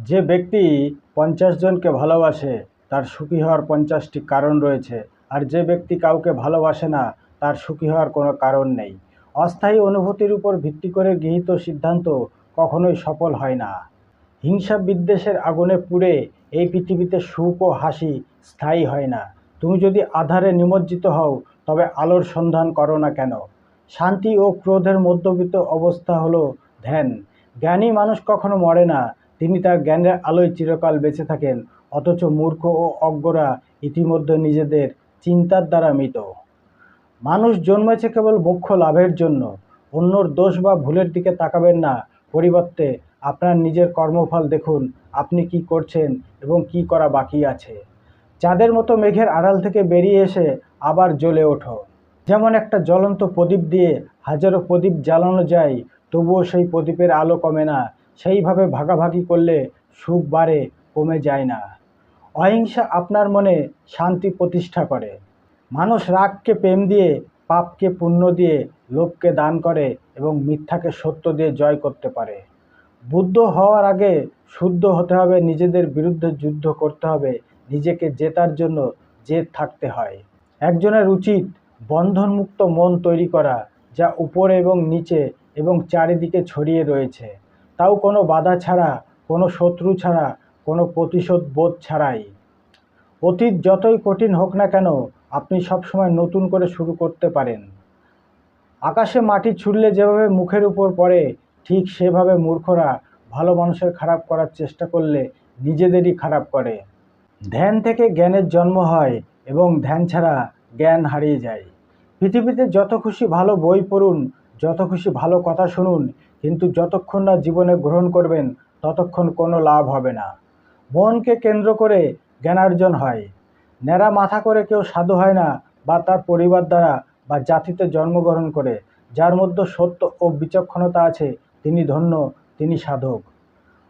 যে ব্যক্তি পঞ্চাশ জনকে ভালোবাসে, তার সুখী হওয়ার পঞ্চাশটি কারণ রয়েছে। আর যে ব্যক্তি কাউকে ভালোবাসে না, তার সুখী হওয়ার কোনো কারণ নেই। অস্থায়ী অনুভূতির উপর ভিত্তি করে গৃহীত সিদ্ধান্ত কখনোই সফল হয় না। হিংসা বিদ্বেষের আগুনে পুড়ে এই পৃথিবীতে সুখ ও হাসি স্থায়ী হয় না। তুমি যদি আধারে নিমজ্জিত হও, তবে আলোর সন্ধান করো না কেন? শান্তি ও ক্রোধের মধ্যবিত্ত অবস্থা হলো ধ্যান। জ্ঞানী মানুষ কখনো মরে না তিনি তার জ্ঞানের আলোয় চিরকাল বেঁচে থাকেন, অথচ মূর্খ ও অজ্ঞরা ইতিমধ্যে নিজেদের চিন্তার দ্বারা মৃত। মানুষ জন্মেছে কেবল মোক্ষ লাভের জন্য, অন্যর দোষ বা ভুলের দিকে তাকাবেন না। পরিবর্তে আপনার নিজের কর্মফল দেখুন, আপনি কি করছেন এবং কি করা বাকি আছে। চাঁদের মতো মেঘের আড়াল থেকে বেরিয়ে এসে আবার জ্বলে ওঠো। যেমন একটা জ্বলন্ত প্রদীপ দিয়ে হাজারো প্রদীপ জ্বালানো যায়, তবুও সেই প্রদীপের আলো কমে না। সেইভাবে ভাগাভাগি করলে সুখ বাড়ে, কমে যায় না। অহিংসা আপনার মনে শান্তি প্রতিষ্ঠা করে। মানুষ রাগকে প্রেম দিয়ে, পাপকে পুণ্য দিয়ে লোককে দান করে এবং মিথ্যাকে সত্য দিয়ে জয় করতে পারে। বুদ্ধ হওয়ার আগে শুদ্ধ হতে হবে, নিজেদের বিরুদ্ধে যুদ্ধ করতে হবে, নিজেকে জেতার জন্য জেদ থাকতে হয়। একজনের উচিত বন্ধনমুক্ত মন তৈরি করা, যা উপরে এবং নিচে এবং চারিদিকে ছড়িয়ে রয়েছে। তাও কোনো বাধা ছাড়া, কোনো শত্রু ছাড়া, কোনো প্রতিশোধ বোধ ছাড়াই। অতীত যতই কঠিন হোক না কেন, আপনি সবসময় নতুন করে শুরু করতে পারেন। আকাশে মাটি ছুড়লে যেভাবে মুখের উপর পড়ে, ঠিক সেভাবে মূর্খরা ভালো মানুষের খারাপ করার চেষ্টা করলে নিজেদেরই খারাপ করে। ধ্যান থেকে জ্ঞানের জন্ম হয় এবং ধ্যান ছাড়া জ্ঞান হারিয়ে যায়। পৃথিবীতে যত খুশি ভালো বই পড়ুন, যত খুশি ভালো কথা শুনুন কিন্তু যতক্ষণ না জীবনে গ্রহণ করবেন, ততক্ষণ কোনো লাভ হবে না। মনকে কেন্দ্র করে জ্ঞানার্জন হয়। ন্যাড়া মাথা করে কেউ সাধু হয় না বা তার পরিবার দ্বারা বা জাতিতে জন্মগ্রহণ করে। যার মধ্যে সত্য ও বিচক্ষণতা আছে, তিনি ধন্য, তিনি সাধক।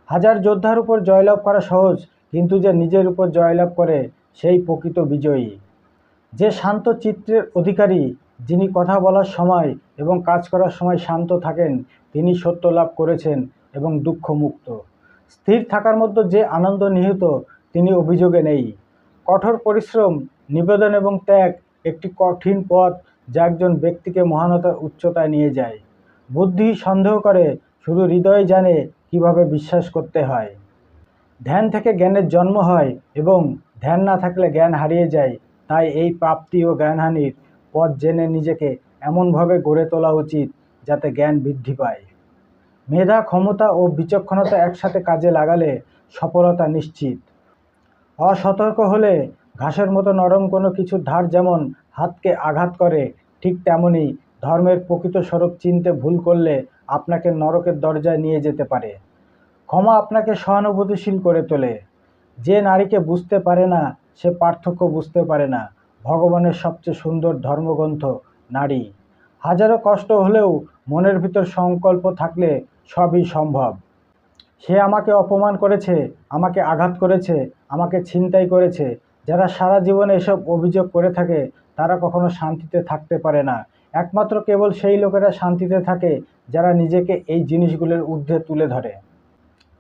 হাজার যোদ্ধার উপর জয়লাভ করা সহজ, কিন্তু যে নিজের উপর জয়লাভ করে, সেই প্রকৃত বিজয়ী। যে শান্ত চিত্রের অধিকারী যিনি কথা বলার সময় এবং কাজ করার সময় শান্ত থাকেন, তিনি সত্য লাভ করেছেন এবং দুঃখমুক্ত। স্থির থাকার মধ্যে যে আনন্দ নিহিত, তিনি অভিযোগে নেই। কঠোর পরিশ্রম, নিবেদন এবং ত্যাগ একটি কঠিন পথ যা একজন ব্যক্তিকে মহানতার উচ্চতায় নিয়ে যায়। বুদ্ধি সন্দেহ করে, শুধু হৃদয় জানে কীভাবে বিশ্বাস করতে হয়। ধ্যান থেকে জ্ঞানের জন্ম হয় এবং ধ্যান না থাকলে জ্ঞান হারিয়ে যায়, তাই এই প্রাপ্তি ও জ্ঞানহানির পথ জেনে নিজেকে এমনভাবে গড়ে তোলা উচিত যাতে জ্ঞান বৃদ্ধি পায়। মেধা, ক্ষমতা ও বিচক্ষণতা একসাথে কাজে লাগালে সফলতা নিশ্চিত। অসতর্ক হলে ঘাসের মতো নরম কোনো কিছুর ধার যেমন হাতকে আঘাত করে, ঠিক তেমনই ধর্মের প্রকৃত স্বরূপ চিনতে ভুল করলে আপনাকে নরকের দরজায় নিয়ে যেতে পারে। ক্ষমা আপনাকে সহানুভূতিশীল করে তোলে। যে নারীকে বুঝতে পারে না, সে পার্থক্য বুঝতে পারে না। ভগবানের সবচেয়ে সুন্দর ধর্মগ্রন্থ নারী। হাজারো কষ্ট হলেও মনের ভিতর সংকল্প থাকলে সবই সম্ভব। সে আমাকে অপমান করেছে, আমাকে আঘাত করেছে, আমাকে ছিনতাই করেছে। যারা সারা জীবনে এসব অভিযোগ করে থাকে, তারা কখনো শান্তিতে থাকতে পারে না। একমাত্র কেবল সেই লোকেরা শান্তিতে থাকে, যারা নিজেকে এই জিনিসগুলোর ঊর্ধ্বে তুলে ধরে।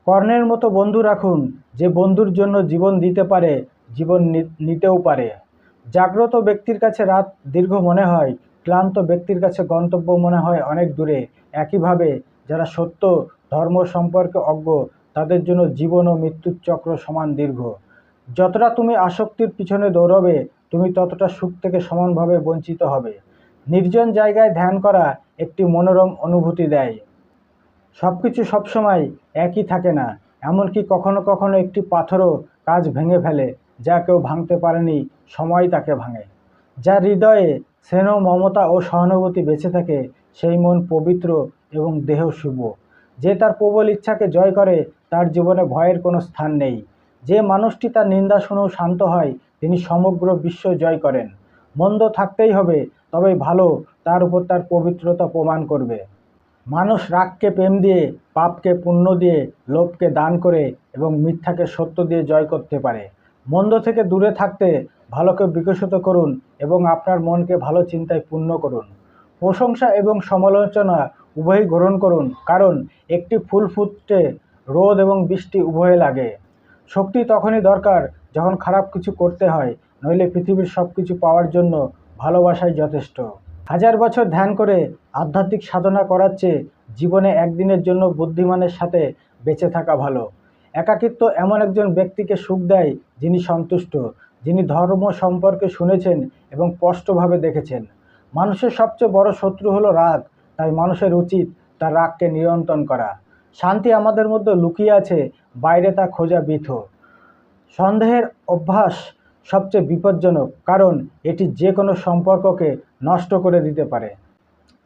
কর্ণের মতো বন্ধু রাখুন, যে বন্ধুর জন্য জীবন দিতে পারে, জীবন নিতেও পারে। জাগ্রত ব্যক্তির কাছে রাত দীর্ঘ মনে হয়, ক্লান্ত ব্যক্তির কাছে গন্তব্য মনে হয় অনেক দূরে। একইভাবে যারা সত্য, ধর্ম সম্পর্কে অজ্ঞ, তাদের জন্য জীবন ও মৃত্যুর চক্র সমান দীর্ঘ। যতটা তুমি আসক্তির পিছনে দৌড়বে, তুমি ততটা সুখ থেকে সমানভাবে বঞ্চিত হবে। নির্জন জায়গায় ধ্যান করা একটি মনোরম অনুভূতি দেয়। সব কিছু সবসময় একই থাকে না, এমনকি কখনো কখনো একটি পাথরও কাজ ভেঙে ফেলে। যা কেউ ভাঙতে পারেনি, সময় তাকে ভাঙে। যার হৃদয়ে স্নেহ মমতা ও সহানুভূতি বেঁচে থাকে, সেই মন পবিত্র এবং দেহ শুভ। যে তার প্রবল ইচ্ছাকে জয় করে, তার জীবনে ভয়ের কোনো স্থান নেই। যে মানুষটি তার নিন্দা শুনেও শান্ত হয়, তিনি সমগ্র বিশ্ব জয় করেন। মন্দ থাকতেই হবে তবে ভালো, তার উপর তার পবিত্রতা প্রমাণ করবে। মানুষ রাগকে প্রেম দিয়ে, পাপকে পুণ্য দিয়ে, লোভকে দান করে এবং মিথ্যাকে সত্য দিয়ে জয় করতে পারে। মন্দ থেকে দূরে থাকতে ভালোকে বিকশিত করুন এবং আপনার মনকে ভালো চিন্তায় পূর্ণ করুন। প্রশংসা এবং সমালোচনা উভয়ই গ্রহণ করুন, কারণ একটি ফুল ফুটতে রোদ এবং বৃষ্টি উভয়ে লাগে। শক্তি তখনই দরকার যখন খারাপ কিছু করতে হয়, নইলে পৃথিবীর সব কিছু পাওয়ার জন্য ভালোবাসাই যথেষ্ট। হাজার বছর ধ্যান করে আধ্যাত্মিক সাধনা করার চেয়ে জীবনে একদিনের জন্য বুদ্ধিমানের সাথে বেঁচে থাকা ভালো। একাকিত্ব এমন একজন ব্যক্তিকে সুখ দেয় যিনি সন্তুষ্ট, যিনি ধর্ম সম্পর্কে শুনেছেন এবং স্পষ্টভাবে দেখেছেন। মানুষের সবচেয়ে বড় শত্রু হলো রাগ, তাই মানুষের উচিত তার রাগকে নিয়ন্ত্রণ করা। শান্তি আমাদের মধ্যে লুকিয়ে আছে, বাইরে তা খোঁজা বৃথ। সন্দেহের অভ্যাস সবচেয়ে বিপজ্জনক, কারণ এটি যে কোনো সম্পর্ককে নষ্ট করে দিতে পারে।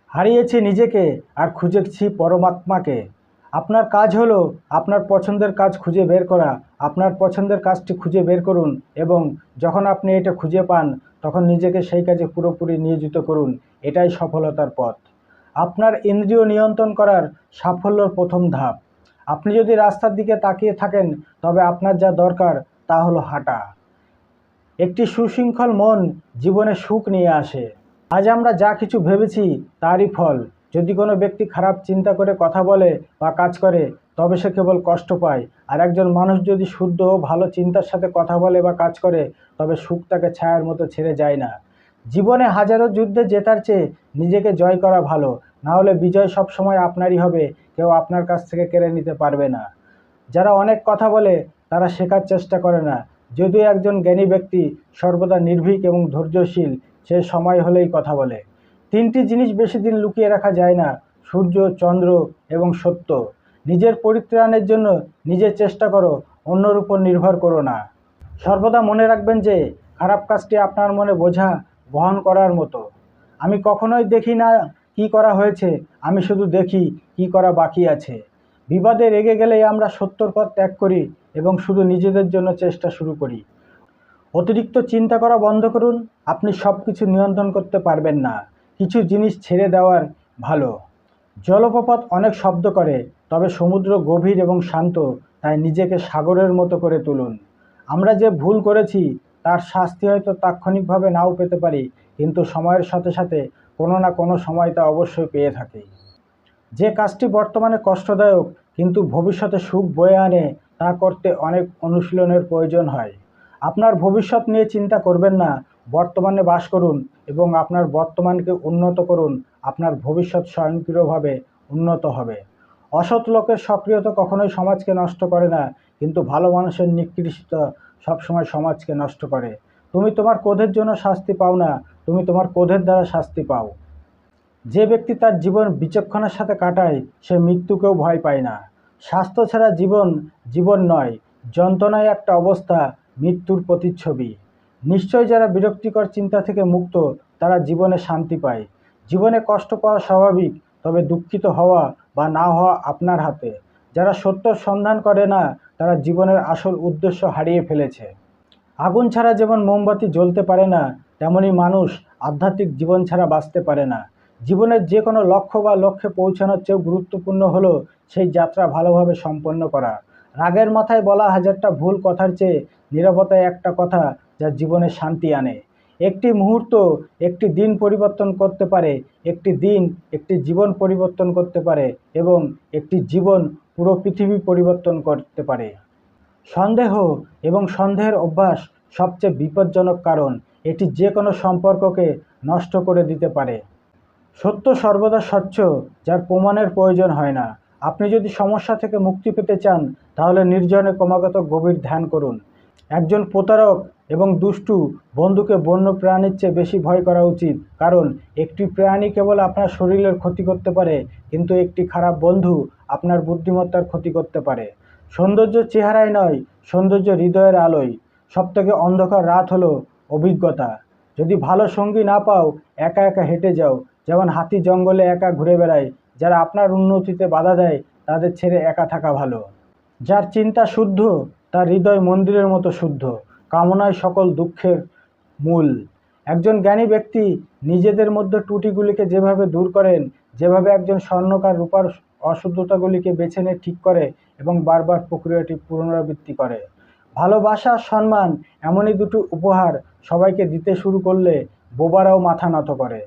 হারিয়েছি নিজেকে আর খুঁজেছি পরমাত্মাকে। আপনার কাজ হলো আপনার পছন্দের কাজ খুঁজে বের করা, আপনার পছন্দের কাজটি খুঁজে বের করুন এবং যখন আপনি এটা খুঁজে পান, তখন নিজেকে সেই কাজে পুরোপুরি নিয়োজিত করুন। এটাই সফলতার পথ। আপনার ইন্দ্রিয় নিয়ন্ত্রণ করার সাফল্যর প্রথম ধাপ। আপনি যদি রাস্তার দিকে তাকিয়ে থাকেন, তবে আপনার যা দরকার তা হলো হাঁটা। একটি সুশৃঙ্খল মন জীবনে সুখ নিয়ে আসে। আজ আমরা যা কিছু ভেবেছি, তারই ফল। যদি কোনো ব্যক্তি খারাপ চিন্তা করে, কথা বলে বা কাজ করে, তবে সে কেবল কষ্ট পায়। আর একজন মানুষ যদি শুদ্ধ ও ভালো চিন্তার সাথে কথা বলে বা কাজ করে, তবে সুখ তাকে ছায়ার মতো ছেড়ে যায় না। জীবনে হাজারো যুদ্ধে জেতার চেয়ে নিজেকে জয় করা ভালো। না হলে বিজয় সবসময় আপনারই হবে, কেউ আপনার কাছ থেকে কেড়ে নিতে পারবে না। যারা অনেক কথা বলে, তারা শেখার চেষ্টা করে না। যদিও একজন জ্ঞানী ব্যক্তি সর্বদা নির্ভীক এবং ধৈর্যশীল, সে সময় হলেই কথা বলে। তিনটি জিনিস বেশি দিন লুকিয়ে রাখা যায় না, সূর্য, চন্দ্র এবং সত্য। নিজের পরিত্রাণের জন্য নিজে চেষ্টা করো, অন্যর উপর নির্ভর করো না। সর্বদা মনে রাখবেন যে, খারাপ কাজটি আপনার মনে বোঝা, বহন করার মতো। আমি কখনোই দেখি না কি করা হয়েছে, আমি শুধু দেখি কি করা বাকি আছে। বিবাদে রেগে গেলেই আমরা সত্যর পথ ত্যাগ করি এবং শুধু নিজেদের জন্য চেষ্টা শুরু করি। অতিরিক্ত চিন্তা করা বন্ধ করুন, আপনি সব কিছু নিয়ন্ত্রণ করতে পারবেন না। কিছু জিনিস ছেড়ে দেওয়ার ভালো। জলপ্রপাত অনেক শব্দ করে, তবে সমুদ্র গভীর এবং শান্ত, তাই নিজেকে সাগরের মতো করে তুলুন। আমরা যে ভুল করেছি, তার শাস্তি হয়তো তাৎক্ষণিকভাবে নাও পেতে পারি, কিন্তু সময়ের সাথে সাথে কোনো না কোনো সময় তা অবশ্যই পেয়ে থাকি। যে কাজটি বর্তমানে কষ্টদায়ক, কিন্তু ভবিষ্যতে সুখ বয়ে আনে, তা করতে অনেক অনুশীলনের প্রয়োজন হয়। আপনার ভবিষ্যৎ নিয়ে চিন্তা করবেন না। বর্তমানে বাস করুন এবং আপনার বর্তমানকে উন্নত করুন। আপনার ভবিষ্যৎ স্বয়ংক্রিয়ভাবে উন্নত হবে। অসৎ লোকের সক্রিয়তা কখনোই সমাজকে নষ্ট করে না, কিন্তু ভালো মানুষের নিকৃষ্টতা সবসময় সমাজকে নষ্ট করে। তুমি তোমার ক্রোধের জন্য শাস্তি পাও না, তুমি তোমার ক্রোধের দ্বারা শাস্তি পাও। যে ব্যক্তি তার জীবন বিচক্ষণের সাথে কাটায়, সে মৃত্যুকেও ভয় পায় না। স্বাস্থ্য ছাড়া জীবন জীবন নয়, যন্ত্রণায় একটা অবস্থা মৃত্যুর প্রতিচ্ছবি। নিশ্চয় যারা বিরক্তিকর চিন্তা থেকে মুক্ত, তারা জীবনে শান্তি পায়। জীবনে কষ্ট পাওয়া স্বাভাবিক, তবে দুঃখিত হওয়া বা না হওয়া আপনার হাতে। যারা সত্য সন্ধান করে না, তারা জীবনের আসল উদ্দেশ্য হারিয়ে ফেলেছে। আগুন ছাড়া যেমন মোমবাতি জ্বলতে পারে না, তেমনি মানুষ আধ্যাত্মিক জীবন ছাড়া বাঁচতে পারে না। জীবনের যে কোনো লক্ষ্য বা লক্ষ্যে পৌঁছানোর চেয়েও গুরুত্বপূর্ণ হলো সেই যাত্রা ভালোভাবে সম্পন্ন করা। রাগের মাথায় বলা হাজারটা ভুল কথার চেয়ে নিরবতায় একটা কথা যা জীবনে শান্তি আনে। একটি মুহূর্ত একটি দিন পরিবর্তন করতে পারে, একটি দিন একটি জীবন পরিবর্তন করতে পারে এবং একটি জীবন পুরো পৃথিবী পরিবর্তন করতে পারে। সন্দেহ এবং সন্দেহের অভ্যাস সবচেয়ে বিপজ্জনক কারণ, এটি যে কোনো সম্পর্ককে নষ্ট করে দিতে পারে। সত্য সর্বদা স্বচ্ছ, যার প্রমাণের প্রয়োজন হয় না। আপনি যদি সমস্যা থেকে মুক্তি পেতে চান, তাহলে নির্জনে ক্রমাগত গভীর ধ্যান করুন। একজন প্রতারক এবং দুষ্টু বন্ধুকে বন্য প্রাণীর চেয়ে বেশি ভয় করা উচিত, কারণ একটি প্রাণী কেবল আপনার শরীরের ক্ষতি করতে পারে, কিন্তু একটি খারাপ বন্ধু আপনার বুদ্ধিমত্তার ক্ষতি করতে পারে। সৌন্দর্য চেহারায় নয়, সৌন্দর্য হৃদয়ের আলোয়। সবথেকে অন্ধকার রাত হলো অভিজ্ঞতা। যদি ভালো সঙ্গী না পাও, একা একা হেঁটে যাও, যেমন হাতি জঙ্গলে একা ঘুরে বেড়ায় যারা আপনার উন্নতিতে বাধা দেয়, তাদের ছেড়ে একা থাকা ভালো। যার চিন্তা শুদ্ধ, তার হৃদয় মন্দিরের মতো শুদ্ধ। কামনায় সকল দুঃখের মূল। একজন জ্ঞানী ব্যক্তি নিজেদের মধ্যে ত্রুটিগুলিকে যেভাবে দূর করেন, যেভাবে একজন স্বর্ণকার রূপার অশুদ্ধতাগুলিকে বেছে নিয়ে ঠিক করে এবং বারবার প্রক্রিয়াটি পুনরাবৃত্তি করে। ভালোবাসা, সম্মান এমনই দুটো উপহার সবাইকে দিতে শুরু করলে বোবারাও মাথা নত করে।